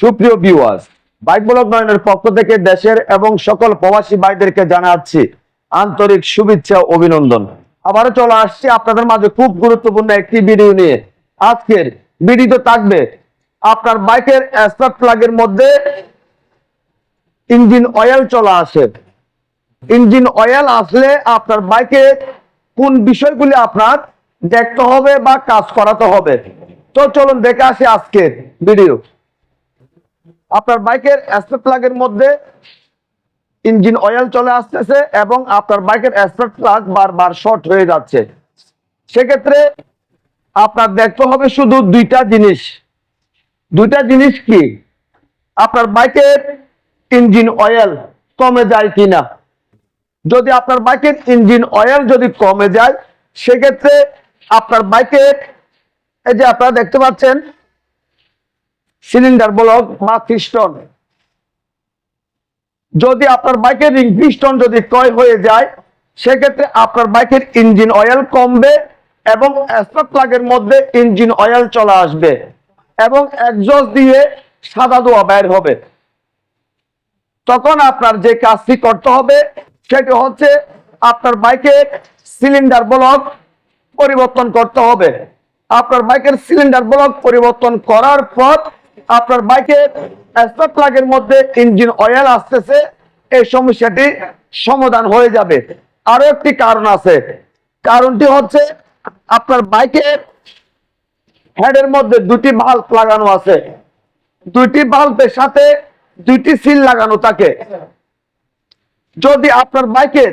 সুপ্রিয় viewers bike block নয়নের পক্ষ থেকে দেশের এবং সকল প্রবাসী ভাইদেরকে জানাচ্ছি আন্তরিক শুভেচ্ছা অভিনন্দন। আবারও চলে আসছি আপনাদের মাঝে খুব গুরুত্বপূর্ণ একটি ভিডিও নিয়ে। আজকের ভিডিওতে থাকবে আপনার বাইকের স্পার্ক প্লাগের মধ্যে ইঞ্জিন অয়েল চলে আসে। ইঞ্জিন অয়েল আসলে আপনার বাইকে কোন বিষয়গুলি আপনার দেখতে হবে বা কাজ করাতে হবে। তো চলুন দেখে আসি আজকের ভিডিও আপনার বাইকের অ্যাসপেক্ট প্লাগের মধ্যে ইঞ্জিন অয়েল চলে আসতেছে এবং আপনার বাইকের অ্যাসপেক্ট প্লাগ বারবার শর্ট হয়ে যাচ্ছে। সেক্ষেত্রে আপনার দেখতে হবে শুধু দুইটা জিনিস। দুইটা জিনিস কি? আপনার বাইকের ইঞ্জিন অয়েল কমে যায় কিনা? যদি আপনার বাইকের ইঞ্জিন অয়েল যদি কমে যায়, সেক্ষেত্রে আপনার বাইকের, এই যে আপনারা দেখতে পাচ্ছেন সিলিন্ডার ব্লক বা পিস্টন যদি আপনার বাইকের রিং পিস্টন যদি ক্ষয় হয়ে যায়, সেক্ষেত্রে আপনার বাইকের ইঞ্জিন অয়েল কমবে এবং স্পার্ক প্লাগের মধ্যে ইঞ্জিন অয়েল চলে আসবে এবং একজস্ট দিয়ে সাদা ধোয়া বের হবে। তখন আপনার যে কাজটি করতে হবে, সেটি হচ্ছে আপনার বাইকের সিলিন্ডার ব্লক পরিবর্তন করতে হবে। আপনার বাইকের সিলিন্ডার ব্লক পরিবর্তন করার পর আপনার বাইকের স্পার্ক প্লাগের মধ্যে ইঞ্জিন অয়েল আসতেছে, এই সমস্যাটি সমাধান হয়ে যাবে। আরও একটি কারণ আছে। কারণটি হচ্ছে, আপনার বাইকের হেডের মধ্যে দুটি বাল্ব লাগানো আছে। দুইটি বাল্বের সাথে দুইটি সিল লাগানো থাকে। যদি আপনার বাইকের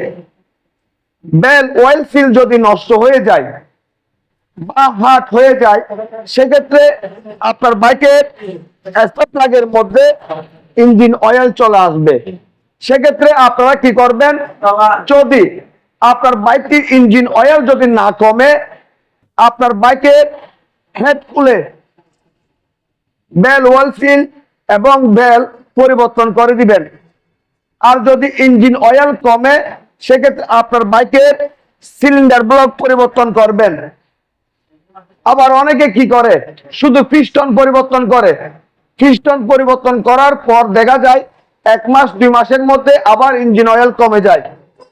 বেল অয়েল সিল যদি নষ্ট হয়ে যায় বা হাট হয়ে যায়, সেক্ষেত্রে আপনার বাইকের প্লাগের মধ্যে ইঞ্জিন অয়েল চলে আসবে। সেক্ষেত্রে আপনারা কি করবেন? যদি আপনার বাইকটির ইঞ্জিন অয়েল যদি না কমে, আপনার বাইকের হেড খুলে বেল ওয়াল সিল এবং বেল পরিবর্তন করে দিবেন। আর যদি ইঞ্জিন অয়েল কমে, সেক্ষেত্রে আপনার বাইকের সিলিন্ডার ব্লক পরিবর্তন করবেন। আবার অনেকে কি করে? শুধু পিস্টন পরিবর্তন করে। পিস্টন পরিবর্তন করার পর দেখা যায়, এক মাস, দুই মাসের মধ্যে আবার ইঞ্জিন অয়েল কমে যায়।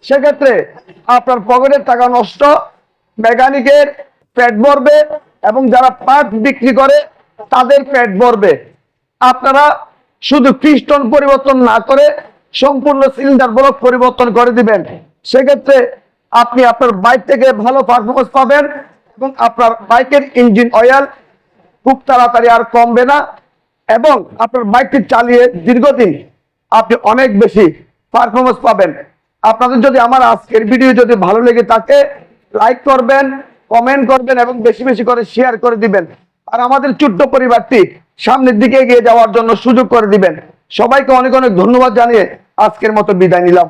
সেক্ষেত্রে আপনার পকেটের টাকা নষ্ট, মেকানিকের পেট ভরবে এবং যারা পার্ট বিক্রি করে, তাদের পেট ভরবে। আপনারা শুধু পিস্টন পরিবর্তন না করে সম্পূর্ণ সিলিন্ডার ব্লক পরিবর্তন করে দিবেন। সেক্ষেত্রে আপনি আপনার বাইক থেকে ভালো পারফরমেন্স পাবেন। এবং আপনার বাইকের ইঞ্জিন অয়েল খুব তাড়াতাড়ি আর কমবে না এবং আপনার বাইকটি চালিয়ে দীর্ঘদিন আপনি অনেক বেশি পারফরমেন্স পাবেন। আপনাদের যদি আমার আজকের ভিডিও যদি ভালো লেগে থাকে লাইক করবেন কমেন্ট করবেন এবং বেশি বেশি করে শেয়ার করে দিবেন। আর আমাদের ছোট্ট পরিবারটি সামনের দিকে এগিয়ে যাওয়ার জন্য সুযোগ করে দিবেন। সবাইকে অনেক অনেক ধন্যবাদ জানিয়ে আজকের মতো বিদায় নিলাম।